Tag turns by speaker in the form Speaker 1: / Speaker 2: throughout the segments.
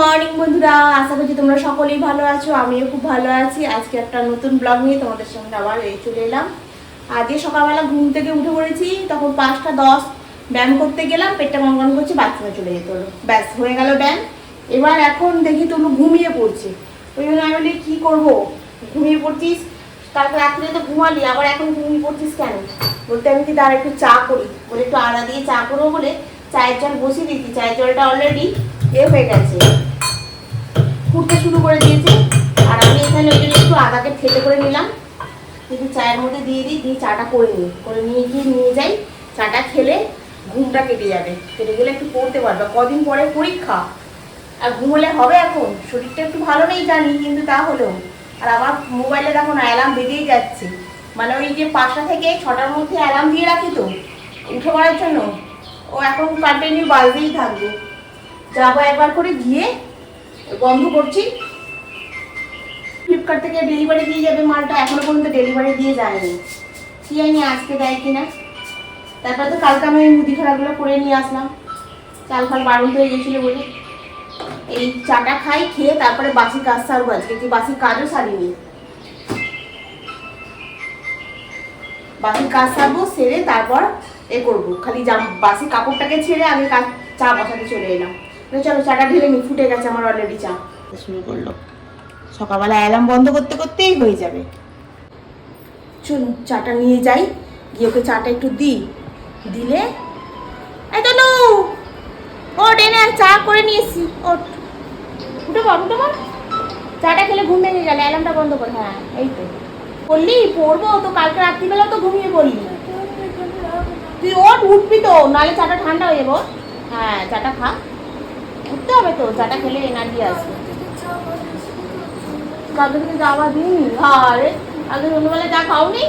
Speaker 1: Morning বন্ধুরা, আশা করছি তোমরা সকলেই ভালো আছো, আমিও খুব ভালো আছি। আজকে একটা নতুন ব্লগ নিয়ে তোমাদের সঙ্গে আবার এই চলে এলাম। আজকে সকালবেলা ঘুম থেকে উঠে পড়েছি, তখন পাঁচটা দশ, ব্যায়াম করতে গেলাম, পেটটা মনগন করছে বাথরুমে চলে যেত ব্যাস, হয়ে গেল ব্যায়াম। এবার এখন দেখি তোমরা ঘুমিয়ে পড়ছে। ওই জন্য আমি বলি, কী করব? ঘুমিয়ে পড়ছিস? কালকে রাত্রে তো ঘুমালি, আবার এখন ঘুমিয়ে পড়ছিস কেন? বলতে আমি কি তার একটু চা করি? বলে একটু আদা দিয়ে চা করব বলে চায়ের জল বসিয়ে দিয়েছি। চায়ের জলটা অলরেডি এ হয়ে গেছে। ফুটতে শুরু করে দিয়েছে। আর আমি এখানে ওই জন্য একটু আদাকে থেতে করে নিলাম। কিন্তু চায়ের মধ্যে দিয়ে দিই, দিয়ে চাটা করে নিই। করে নিয়ে গিয়ে নিয়ে যাই। চাটা খেলে ঘুমটা কেটে যাবে। কেটে গেলে একটু পড়তে পারবে। কদিন পরে পরীক্ষা। আর ঘুমোলে হবে এখন। শরীরটা একটু ভালো নেই জানি, কিন্তু তা হলেও। আর আমার মোবাইলে দেখো না অ্যালার্ম বেজেই যাচ্ছে। মানে ওই যে পাঁচটা থেকে ছটার মধ্যে অ্যালার্ম দিয়ে রাখি তো, উঠে পড়ার জন্য। ও এখন কন্টিনিউ বাজতেই থাকবে। যাব একবার করে গিয়ে বন্ধ করছি। ফ্লিপকার্ট থেকে ডেলিভারি দিয়ে যাবে মালটা, এখনও পর্যন্ত ডেলিভারি দিয়ে যায়নি। কি জানি আজকে দেয় কিনা? তারপর তো কালকে আমি ওই মুদি খারাপগুলো করে নিয়ে আসলাম। চাল ফাল বারণ হয়ে গেছিল বলে। এই চাটা খাই, খেয়ে তারপরে বাসি কাজ সারবো আজকে। কি বাসি কাজও সারিনি। বাসি কাজ সারবো, সেরে তারপর এ করব। খালি জাম বাসি কাপড়টাকে ছেড়ে কাজ, চা বসাতে চলে এলাম। চলো চাটা ঢেলে নি ফুটে গেছে আমার অলরেডি চা। শুরু করল। সকালবেলা অ্যালার্ম বন্ধ করতে করতেই হয়ে যাবে। চলুন চাটা নিয়ে যাই। গিয়ে ওকে চাটা একটু দিই। দিলে তো ওট এনে চা করে নিয়ে এসছি। ওট উঠে পড় উঠে পড় চাটা খেলে ঘুম ভেঙে গেলে অ্যালার্মটা বন্ধ কর। হ্যাঁ এই তো। বললি পড়ব তো কালকে রাত্রিবেলা তো ঘুমিয়ে পড়লি। তুই ওট উঠবি তো নাহলে চাটা ঠান্ডা হয়ে যাব হ্যাঁ চাটা খা। উঠতে হবে তো, চাটা খেলে এনার্জি আসবে। কালকে তুমি যাওয়া দিইনি? আরে, আগে সন্ধ্যেবেলা চা খাওনি?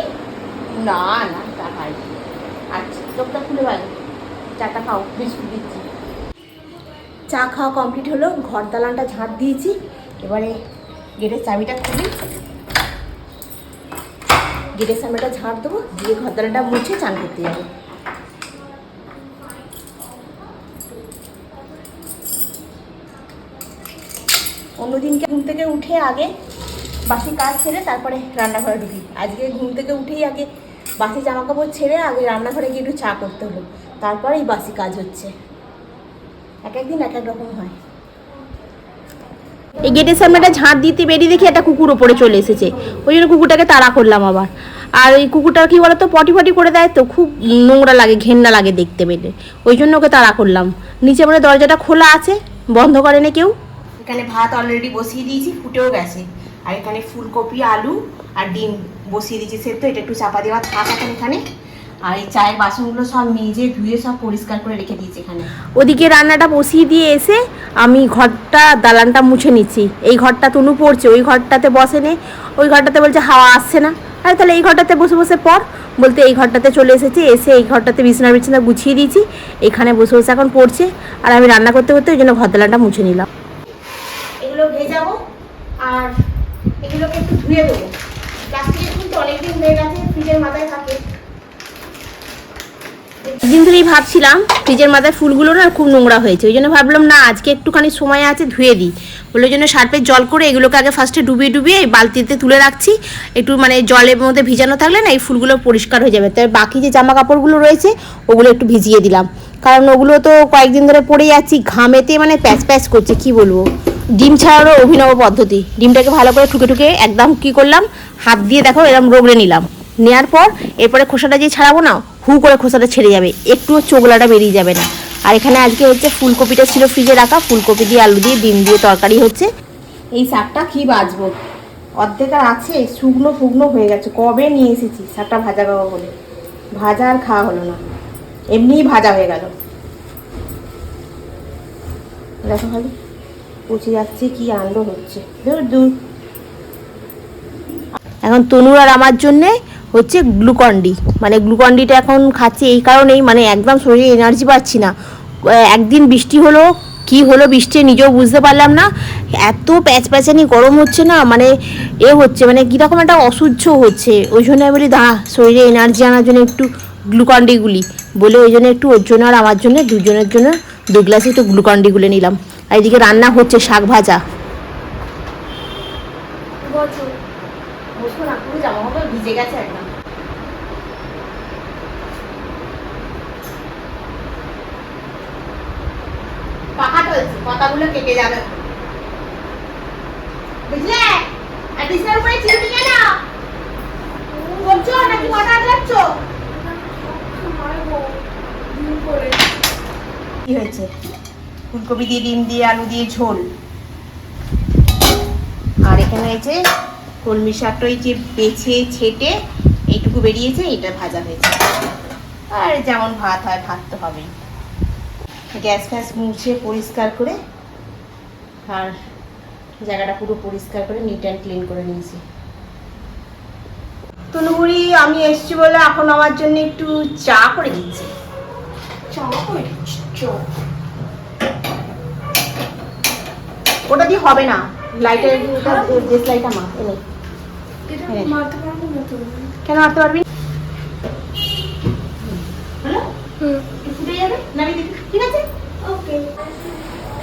Speaker 1: না না, চা খাই আচ্ছা চোখটা খুলে পাই চাটা খাও, বিস্কুট দিচ্ছি। চা খাওয়া কমপ্লিট হলো, ঘর দালানটা ঝাঁট দিয়েছি। এবারে গেটের চাবিটা খুলি। গেটের সামনেটা ঝাঁট দেবো, দিয়ে ঘর দালানটা মুছে চান করতে যাব। অন্যদিনকে ঘুম থেকে উঠে আগে বাসি কাজ ছেড়ে তারপরে রান্নাঘরে ঢুকি। আজকে ঘুম থেকে উঠেই আগে বাসি জামা কাপড় ছেড়ে আগে রান্নাঘরে গিয়ে একটু চা করতে হলো। তারপরেই বাসি কাজ হচ্ছে। এক একদিন এক এক রকম হয়। এই গেটের সামনেটা ঝাঁট দিতে বেরিয়ে দেখি একটা কুকুর ওপরে চলে এসেছে। ওই জন্য কুকুরটাকে তাড়া করলাম আবার। আর ওই কুকুরটা কি বলতো, পটি ফটি করে দেয় তো খুব নোংরা লাগে, ঘেন্না লাগে দেখতে পেলে। ওই জন্য ওকে তাড়া করলাম। নিচে মানে দরজাটা খোলা আছে, বন্ধ করে না কেউ। এখানে ভাত অলরেডি বসিয়ে দিয়েছি, ফুটেও গেছে। আর এখানে ফুলকপি, আলু আর ডিম বসিয়ে দিয়েছি সেদ্ধ, এটা একটু চাপা দেওয়া থাক এখন এখানে। আর এই চায়ের বাসনগুলো সব মেজে ধুয়ে সব পরিষ্কার করে রেখে দিয়েছি এখানে। ওদিকে রান্নাটা বসিয়ে দিয়ে এসে আমি ঘরটা, দালানটা মুছে নিচ্ছি। এই ঘরটা তনু পড়ছে, ওই ঘরটাতে বসে নে। ওই ঘরটাতে বলছে হাওয়া আসছে না। আরে তাহলে এই ঘরটাতে বসে বসে পর বলতে এই ঘরটাতে চলে এসেছি, এসে এই ঘরটাতে বিছানা বিছানা গুছিয়ে দিয়েছি। এখানে বসে বসে এখন পড়ছে। আর আমি রান্না করতে করতে ওই জন্য ঘর দালানটা মুছে নিলাম। ভেজাবো আর এগুলোকে একটু ধুয়ে দেবো। প্লাস্টিকের ফুল তো অনেকদিন হয়ে গেছে, ফ্রিজের মাথায় থাকে। দিন ধরেই ভাবছিলাম ফ্রিজের মাথায় ফুলগুলো না খুব নোংরা হয়েছে, ওই জন্য ভাবলাম না, আজকে একটুখানি সময় আছে ধুয়ে দিই। বলে জন্য সার্পের জল করে এগুলোকে আগে ফার্স্টে ডুবিয়ে ডুবিয়ে এই বালতিতে তুলে রাখছি। একটু মানে জলের মধ্যে ভিজানো থাকলে না এই ফুলগুলো পরিষ্কার হয়ে যাবে। তবে বাকি যে জামা কাপড়গুলো রয়েছে, ওগুলো একটু ভিজিয়ে দিলাম। কারণ ওগুলো তো কয়েকদিন ধরে পড়ে যাচ্ছি, ঘামেতে মানে প্যাচ প্যাচ করছে, কি বলব? ডিম ছাড়ারও অভিনব পদ্ধতি। ডিমটাকে ভালো করে ঠুকে ঠুকে একদম কি করলাম, হাত দিয়ে দেখো এরকম রগড়ে নিলাম। নেওয়ার পর এরপরে খোসাটা যে ছাড়াবো না, হু করে খোসাটা ছেড়ে যাবে। একটুও চোগলাটা বেরিয়ে যাবে না। আর এখানে আজকে হচ্ছে ফুলকপিটা ছিল ফ্রিজে রাখা। ফুলকপি দিয়ে আলু দিয়ে, ডিম দিয়ে তরকারি হচ্ছে। এই শাকটা কি বাজবো? অর্ধেক আর আছে, শুকনো শুকনো হয়ে গেছে। কবে নিয়ে এসেছি? শাকটা ভাজা খাব বলে। ভাজা আর খাওয়া হলো না। এমনিই ভাজা হয়ে গেল। দেখো খালি। পচে যাচ্ছে কি আনন্দ হচ্ছে। দূর এখন তনুর আর আমার জন্যে হচ্ছে গ্লুকন্ডি মানে গ্লুকন্ডিটা এখন খাচ্ছি এই কারণেই মানে একদম শরীরে এনার্জি পাচ্ছি না। একদিন বৃষ্টি হলো, কি হলো বৃষ্টি নিজেও বুঝতে পারলাম না। এত প্যাচ প্যাচানি গরম হচ্ছে না মানে এ হচ্ছে মানে কীরকম একটা অসহ্য হচ্ছে। ওই জন্য আমি বলি দা শরীরে এনার্জি আনার জন্য একটু গ্লুকন্ডিগুলি বলে ওই জন্য একটু ওর জন্য আর আমার জন্য, দুজনের জন্য দু গ্লাস একটু গ্লুকন্ডি গুলে নিলাম। আর এদিকে রান্না হচ্ছে শাক ভাজা। পাতাগুলো কেটে যাবে। বুঝলে? আর বিছানার উপরে কেন করছ নাকি যাচ্ছ কি হয়েছে? ফুলকপি দিয়ে ডিম দিয়ে আলু দিয়ে ঝোল। আর এখানে হয়েছে কলমি শাকটা ওই যে বেছে ছেটে এইটুকু বেরিয়েছে, এটা ভাজা হয়েছে। আর যেমন ভাত হয়, ভাত তো হবেই। গ্যাস ফ্যাস মুছে পরিষ্কার করে আর জায়গাটা পুরো পরিষ্কার করে নিট অ্যান্ড ক্লিন করে নিয়েছি। তনুগুড়ি আমি এসছি বলে এখন আমার জন্য একটু চা করে দিচ্ছি। চা করে দিচ্ছি চা। ওটা দিয়ে হবে না। লাইটের ডেস লাইট আমার এনে। কেন আনতে পারবি?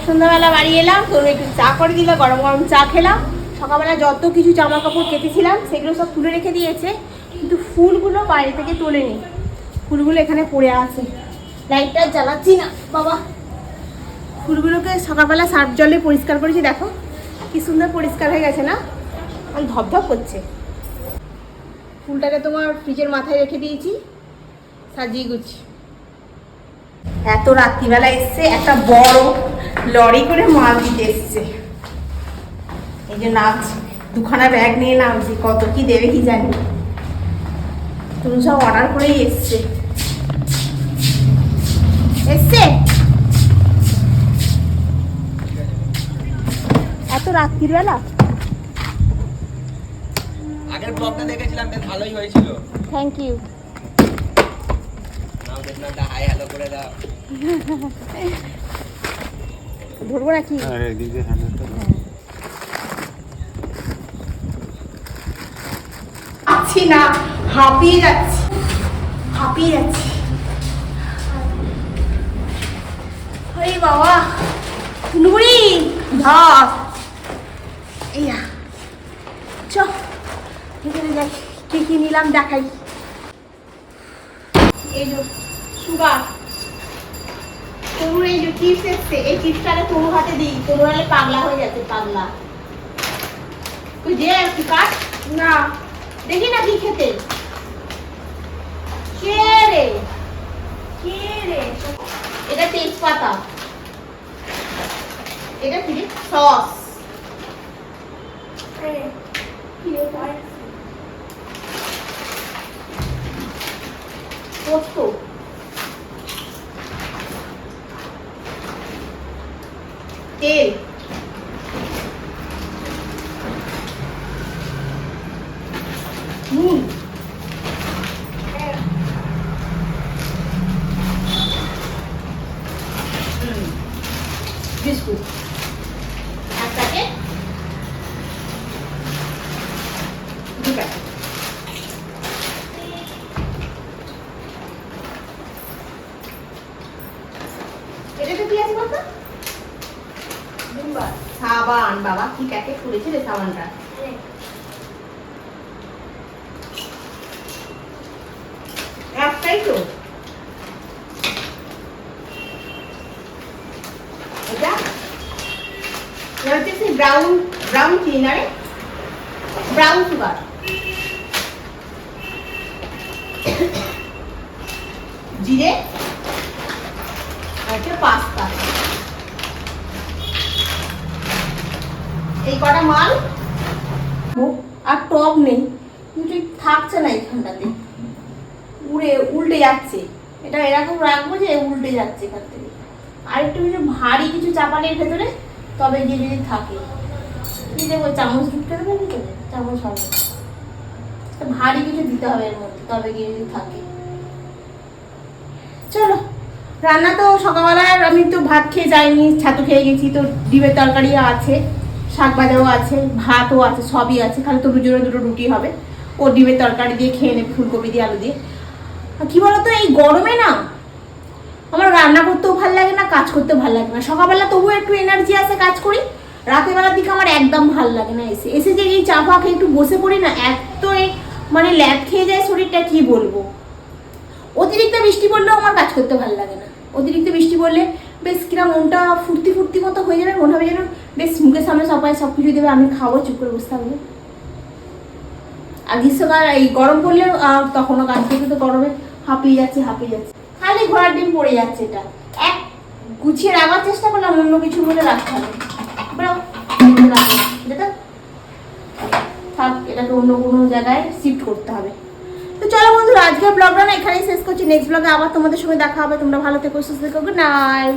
Speaker 1: সন্ধ্যাবেলা বাড়ি এলাম তোর একটু চা করে দিল গরম গরম চা খেলাম। সকালবেলা যত কিছু জামা কাপড় কেটেছিলাম সেগুলো সব তুলে রেখে দিয়েছে কিন্তু ফুলগুলো বাইরে থেকে তোলেনি। ফুলগুলো এখানে পড়ে আছে। লাইটটা জ্বালাচ্ছি না বাবা। ফুলগুলোকে সকালবেলা সার্ফ জলে পরিষ্কার করেছি, দেখো। কি সুন্দর পরিষ্কার হয়ে গেছে না? আর ধপধপ করছে। ফুলটাকে তোমার ফ্রিজের মাথায় রেখে দিয়েছি, সাজিয়ে গুছি। এত রাত্রিবেলা এসছে, একটা বড় লরি করে মাল দিতে এসছে। এই যে নাচ দুখানা ব্যাগ নিয়ে নামছি, কত কি দেবে কি জানি। তুমি সব অর্ডার করেই এসছে এসছে। এত রাত্রিবেলা।
Speaker 2: আগের ব্লগটা দেখেছিলাম বেশ ভালোই হয়েছিল।
Speaker 1: থ্যাংক ইউ
Speaker 2: নাও দেখলাম হাই হ্যালো করে দাও।
Speaker 1: ধরবো নাকি? পাচ্ছি না হাঁপিয়ে যাচ্ছি। হাঁপিয়ে যাচ্ছি। বাবা নুড়ি ধর। এইয়া চ এখানে যাই কি কি নিলাম দেখাই। এই যে সুগার তরুর এই যে চিপস এসছে এই চিপসটাকে তরু হাতে দিই তরু হলে পাগলা হয়ে যাচ্ছে পাগলা। তুই যে একটু কাট। না। দেখি না কি খেতে। কে রে? কে রে? এটা তেজপাতা। এটা কি সস। পোস্ত তেল নুন বিস্কুট এক প্যাকেট দু প্যাকেট এটাতে কি আছে বলতো? সাবান, বাবা, কি প্যাকেট করেছে রে সাবানটা। একটাই তো। ব্রাউন ব্রাউন চিনি ব্রাউন সুগার জিরে? হচ্ছে পাস্তা। এই কটা মাল? আর টপ নেই। কিন্তু থাকছে না এখানটাতে। উড়ে, উল্টে যাচ্ছে। এটা এরকম রাখব যে উল্টে যাচ্ছে এখান থেকে। আর একটু কিছু ভারী কিছু চাপানের ভেতরে, তবে গিয়ে যদি থাকে। কি দেবো চামচ ঢুকতে দেবে তো চামচ হবে। ভারী কিছু দিতে হবে এর মধ্যে, তবে গিয়ে যদি থাকে। চলো। রান্না তো সকালবেলায় আমি তো ভাত খেয়ে যাইনি, ছাতু খেয়ে গেছি, তো ডিমের তরকারি আছে, শাক ভাজাও আছে, ভাতও আছে, সবই আছে, খালি তো রুজোরে দুটো রুটি হবে। ও ডিমের তরকারি দিয়ে খেয়ে নেবে ফুলকপি দিয়ে, আলু দিয়ে। কি বলতো, এই গরমে না, আমার রান্না করতেও ভালো লাগে না, কাজ করতেও ভালো লাগে না। সকালবেলা তবুও একটু এনার্জি আসে কাজ করি রাতের বেলার দিকে আমার একদম ভালো লাগে না এসে এসে যে এই চা ফা খেয়ে একটু বসে পড়ি না এত মানে ল্যাব খেয়ে যায় শরীরটা, কি বলব? অতিরিক্ত বৃষ্টি পড়লেও আমার কাজ করতে ভালো লাগে না। অতিরিক্ত বৃষ্টি পড়লে বেশ কিরম মনটা ফুর্তি ফুর্তি মতো হয়ে যাবে, মনে হবে যেন বেশ মুখের সামনে সবাই সব কিছু দেবে, আমি খাব, চুপ করে বসে থাকব। আর গ্রীষ্মকাল, এই গরম পড়লে তখনও কাজ থেকে তো গরমে হাঁপিয়ে যাচ্ছে হাঁপিয়ে যাচ্ছে। খালি ঘোড়ার ডিম পড়ে যাচ্ছে এটা। এক, গুছিয়ে রাখার চেষ্টা করলাম, অন্য কিছুর মধ্যে রাখতে হবে। এটা থাক, এটাকে অন্য কোনো জায়গায় শিফট করতে হবে। তো চলো বন্ধুরা, আজকের ব্লগটা না এখানেই শেষ করছি। নেক্সট ব্লগে আবার তোমাদের সঙ্গে দেখা হবে। তোমরা ভালো থেকো, সুস্থ থেকো গুড নাইট